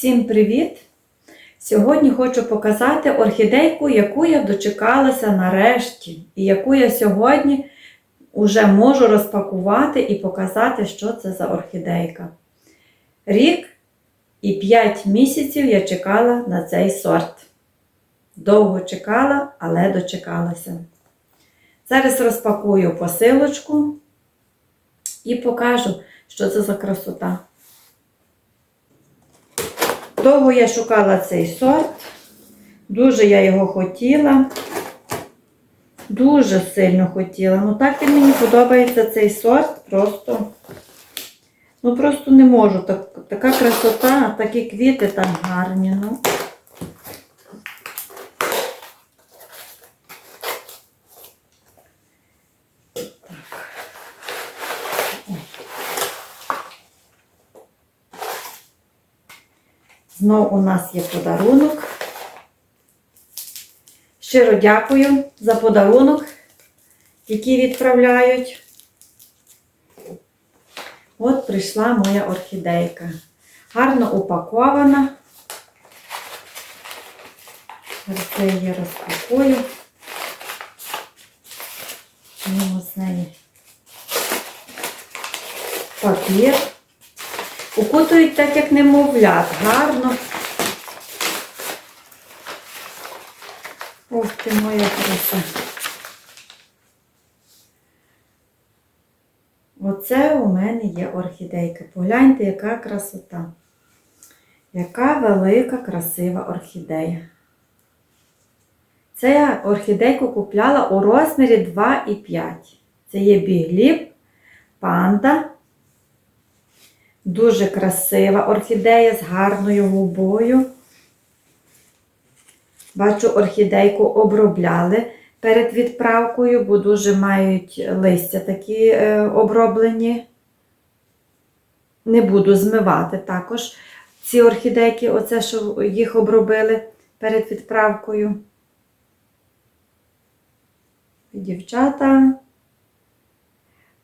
Всім привіт! Сьогодні хочу показати орхідейку, яку я дочекалася нарешті, і яку я сьогодні вже можу розпакувати і показати, що це за орхідейка. Рік і 5 місяців я чекала на цей сорт. Довго чекала, але дочекалася. Зараз розпакую посилочку і покажу, що це за красота. Довго я шукала цей сорт, дуже я його хотіла, дуже сильно хотіла. Ну так він мені подобається цей сорт, просто, ну просто не можу. Так, така красота, такі квіти там гарні. Ну. Знов у нас є подарунок. Щиро дякую за подарунок, який відправляють. От прийшла моя орхідейка. Гарно упакована. Зараз я розпакую. Зніму з неї папір. Укутують так, як немовлят, гарно. Ох ти моя краса. Оце у мене є орхідейка. Погляньте, яка красота. Яка велика, красива орхідея. Це я орхідейку купляла у розмірі 2,5. Це є бігліп, панда. Дуже красива орхідея з гарною губою. Бачу, орхідейку обробляли перед відправкою, бо дуже мають листя такі е, оброблені. Не буду змивати також ці орхідейки, оце, що їх обробили перед відправкою. Дівчата.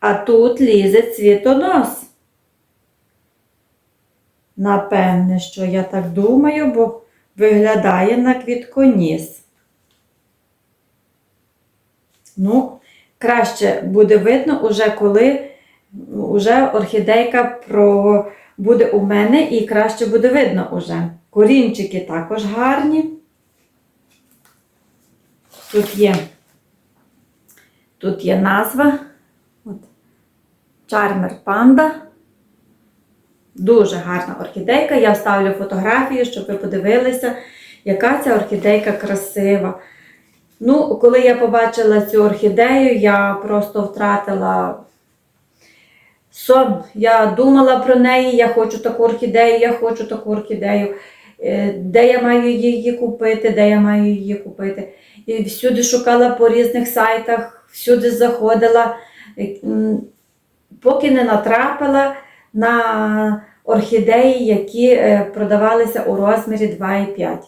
А тут лізе цвітонос. Напевне, що я так думаю, бо виглядає на квітконіс. Ну, краще буде видно, уже коли уже орхідейка про... буде у мене і краще буде видно уже. Корінчики також гарні. Тут є, тут є назва. От. Чармер панда. Дуже гарна орхідейка. Я вставлю фотографію, щоб ви подивилися, яка ця орхідейка красива. Ну, коли я побачила цю орхідею, я просто втратила сон. Я думала про неї, я хочу таку орхідею, я хочу таку орхідею. Е, Де я маю її купити, де я маю її купити. І всюди шукала по різних сайтах, всюди заходила, поки не натрапила на орхідеї, які е, продавалися у розмірі 2,5.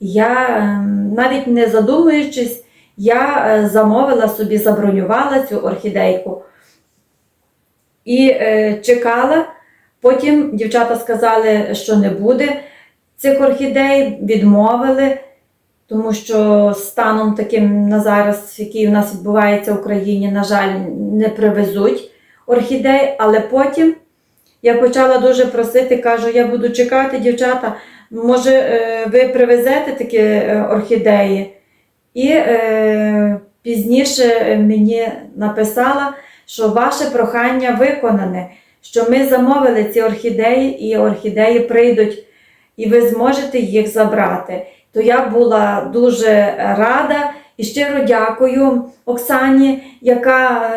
Я е, навіть не задумуючись, я е, замовила собі, забронювала цю орхідейку і е, чекала. Потім дівчата сказали, що не буде цих орхідей, відмовили, тому що станом таким на зараз, який у нас відбувається в Україні, на жаль, не привезуть орхідей, але потім. Я почала дуже просити, кажу, я буду чекати, дівчата, може, е, ви привезете такі е, орхідеї. І е, пізніше мені написала, що ваше прохання виконане, що ми замовили ці орхідеї, і орхідеї прийдуть, і ви зможете їх забрати. То я була дуже рада і щиро дякую Оксані, яка.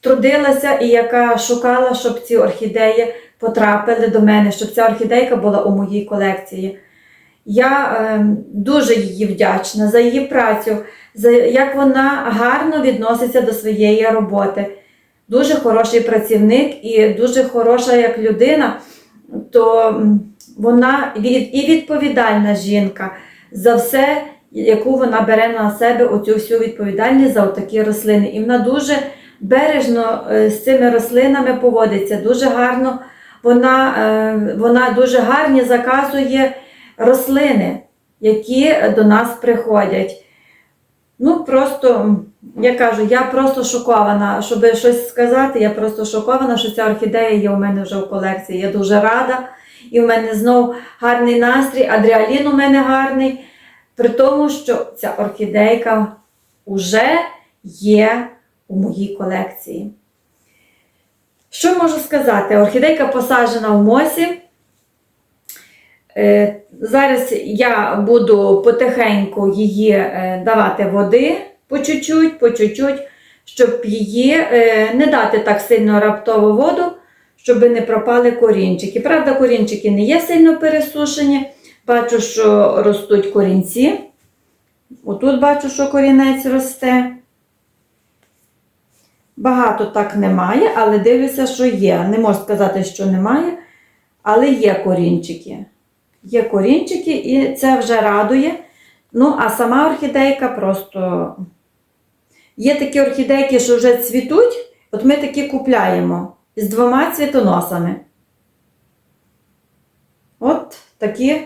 Трудилася і яка шукала, щоб ці орхідеї потрапили до мене, щоб ця орхідейка була у моїй колекції. Я е, дуже їй вдячна за її працю, за як вона гарно відноситься до своєї роботи. Дуже хороший працівник і дуже хороша як людина, то вона і відповідальна жінка за все, яку вона бере на себе оцю всю відповідальність за такі рослини. І вона дуже бережно е, з цими рослинами поводиться, дуже гарно вона, е, вона дуже гарні заказує рослини, які до нас приходять. Ну, просто, я кажу, я просто шокована, щоб щось сказати, я просто шокована, що ця орхідея є у мене вже в колекції. Я дуже рада. І в мене знов гарний настрій, адріалін у мене гарний. При тому, що ця орхідейка вже є у моїй колекції. Що можу сказати? Орхідейка посаджена в мосі. Е, Зараз я буду потихеньку її е, давати води по чуть-чуть, по чуть-чуть, щоб її е, не дати так сильно раптово воду, щоб не пропали корінчики. Правда, корінчики не є сильно пересушені. Бачу, що ростуть корінці. Отут бачу, що корінець росте. Багато так немає, але дивлюся, що є. Не можу сказати, що немає, але є корінчики. Є корінчики, і це вже радує. Ну, а сама орхідейка просто. Є такі орхідейки, що вже цвітуть, от ми такі купляємо з двома цвітоносами. От такі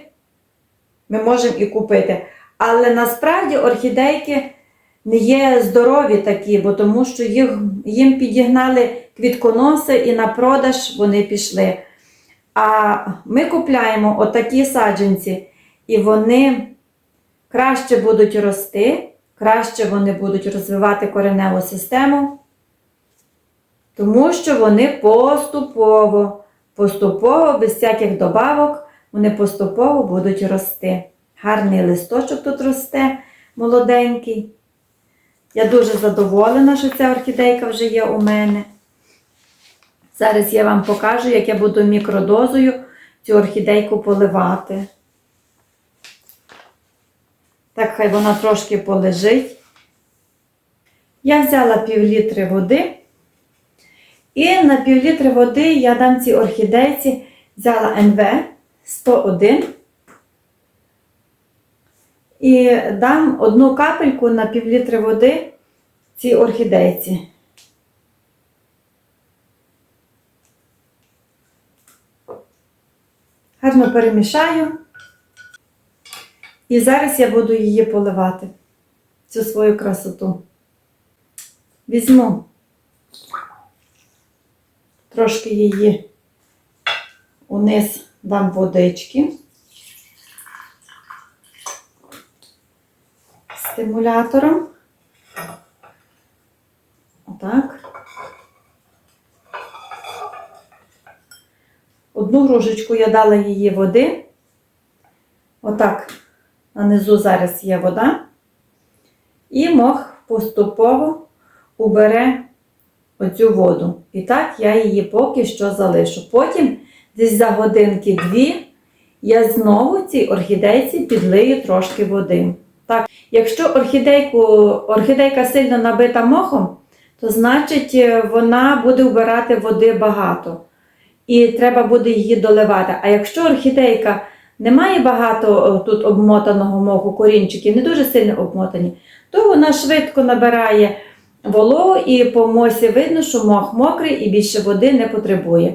ми можемо і купити. Але насправді орхідейки не є здорові такі, бо тому що їх, їм підігнали квітконоси і на продаж вони пішли. А ми купляємо отакі саджанці, і вони краще будуть рости, краще вони будуть розвивати кореневу систему, тому що вони поступово, поступово, без всяких добавок, вони поступово будуть рости. Гарний листочок тут росте, молоденький. Я дуже задоволена, що ця орхідейка вже є у мене. Зараз я вам покажу, як я буду мікродозою цю орхідейку поливати. Так, хай вона трошки полежить. Я взяла пів літри води. І на пів літри води я дам цій орхідейці, взяла НВ 101. І дам одну капельку на пів літри води цій орхідейці. Гарно перемішаю. І зараз я буду її поливати, цю свою красоту. Візьму трошки її униз дам водички. Стимулятором. Отак. Одну гружечку я дала її води. Отак, нанизу зараз є вода. І мох поступово убере оцю воду. І так я її поки що залишу. Потім, десь за годинки-дві, я знову цій орхідейці підлию трошки води. Так, якщо орхідейку, орхідейка сильно набита мохом, то значить е, вона буде вбирати води багато і треба буде її доливати. А якщо орхідейка не має багато тут обмотаного моху, корінчики не дуже сильно обмотані, то вона швидко набирає вологу і по мосі видно, що мох мокрий і більше води не потребує.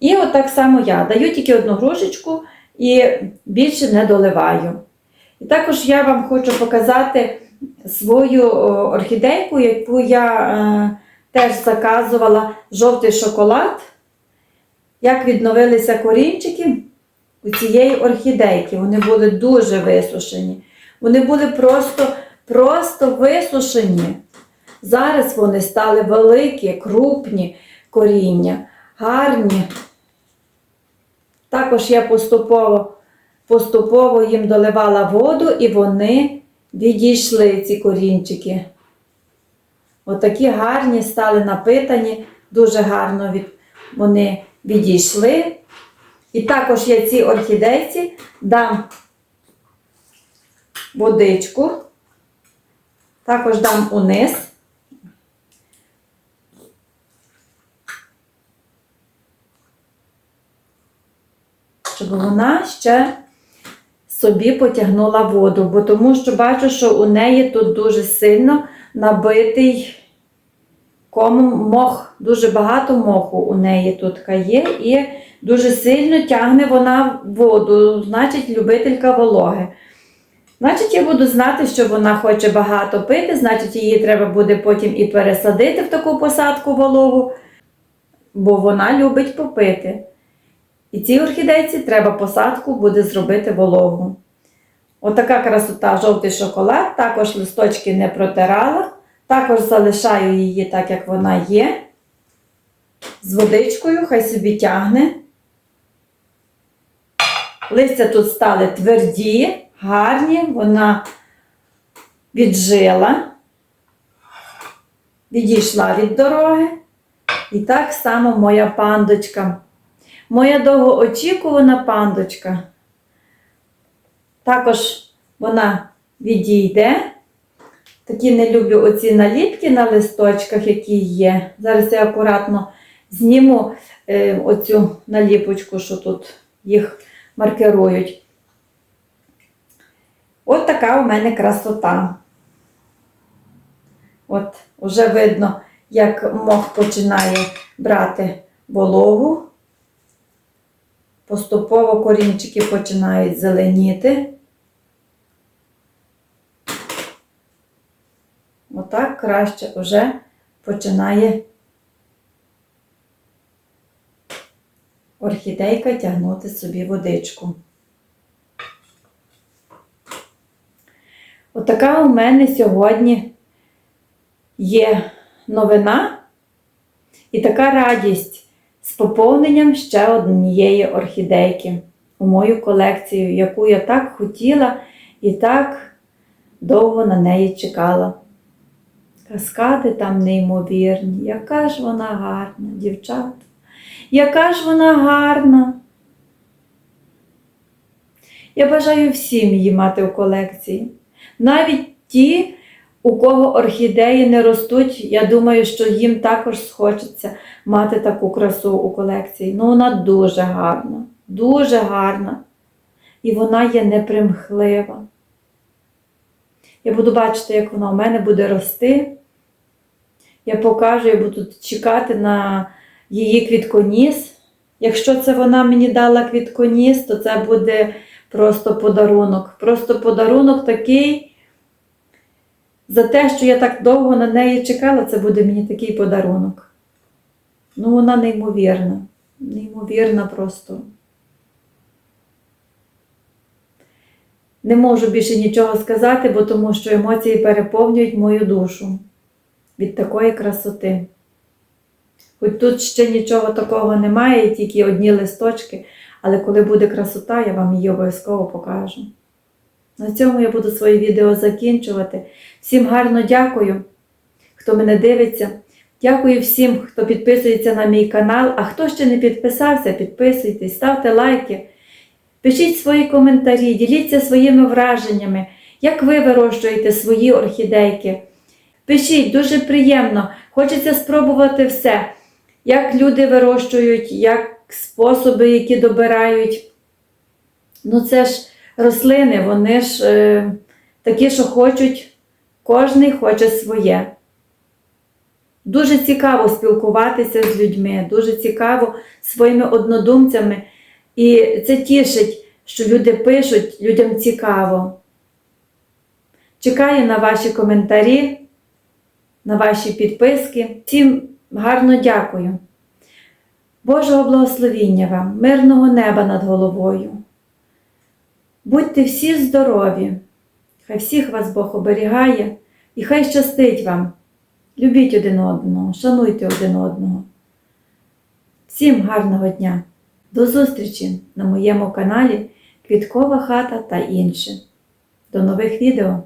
І от так само я даю тільки одну грушечку і більше не доливаю. І також я вам хочу показати свою орхідейку, яку я е, теж заказувала жовтий шоколад як відновилися корінчики у цієї орхідейки. Вони були дуже висушені. Вони були просто, просто висушені. Зараз вони стали великі, крупні коріння, гарні. Також я поступово, поступово їм доливала воду, і вони відійшли ці корінчики. Отакі гарні стали напитані, дуже гарно від, вони відійшли. І також я цій орхідейці дам водичку, також дам униз. Щоб вона ще собі потягнула воду, бо тому що бачу, що у неї тут дуже сильно набитий кому мох, дуже багато моху у неї тут є, і Дуже сильно тягне вона воду, значить, любителька вологи. Значить, я буду знати, що вона хоче багато пити, значить, її треба буде потім і пересадити в таку посадку вологу, бо вона любить попити. І цій орхідейці треба посадку буде зробити вологу. Отака красота жовтий шоколад, також листочки не протирала, також залишаю її так, як вона є. З водичкою, хай собі тягне. Листя тут стали тверді, гарні, вона віджила, відійшла від дороги. І так само моя пандочка. Моя довгоочікувана пандочка. Також вона відійде. Такі не люблю оці наліпки на листочках, які є. Зараз я акуратно зніму е, оцю наліпочку, що тут їх маркерують. От така у мене красота. От, уже видно, як мох починає брати вологу. Поступово корінчики починають зеленіти. Отак краще вже починає орхідейка тягнути собі водичку. Отака у мене сьогодні є новина і така радість з поповненням ще однієї орхідейки у мою колекцію, яку я так хотіла і так довго на неї чекала. Каскади там неймовірні, яка ж вона гарна, дівчата, яка ж вона гарна. Я бажаю всім її мати у колекції. Навіть ті, у кого орхідеї не ростуть, я думаю, що їм також схочеться мати таку красу у колекції. Ну, вона дуже гарна, дуже гарна. І вона є непримхлива. Я буду бачити, як вона у мене буде рости. Я покажу, я буду чекати на її квітконіс. Якщо це вона мені дала квітконіс, то це буде просто подарунок. Просто подарунок такий. За те, що я так довго на неї чекала, це буде мені такий подарунок. Ну, вона неймовірна. Неймовірна просто. Не можу більше нічого сказати, бо тому що емоції переповнюють мою душу від такої красоти. Хоч тут ще нічого такого немає, тільки одні листочки, але коли буде красота, я вам її обов'язково покажу. На цьому я буду своє відео закінчувати. Всім гарно дякую, хто мене дивиться. Дякую всім, хто підписується на мій канал. А хто ще не підписався, підписуйтесь, ставте лайки, пишіть свої коментарі, діліться своїми враженнями, як ви вирощуєте свої орхідейки. Пишіть, дуже приємно. Хочеться спробувати все. Як люди вирощують, як способи, які добирають. Ну, це ж рослини, вони ж е, такі, що хочуть, кожний хоче своє. Дуже цікаво спілкуватися з людьми, дуже цікаво своїми однодумцями. І це тішить, що люди пишуть, людям цікаво. Чекаю на ваші коментарі, на ваші підписки. Всім гарно дякую. Божого благословіння вам, мирного неба над головою. Будьте всі здорові, хай всіх вас Бог оберігає і хай щастить вам. Любіть один одного, шануйте один одного. Всім гарного дня! До зустрічі на моєму каналі Квіткова хата та інше. До нових відео!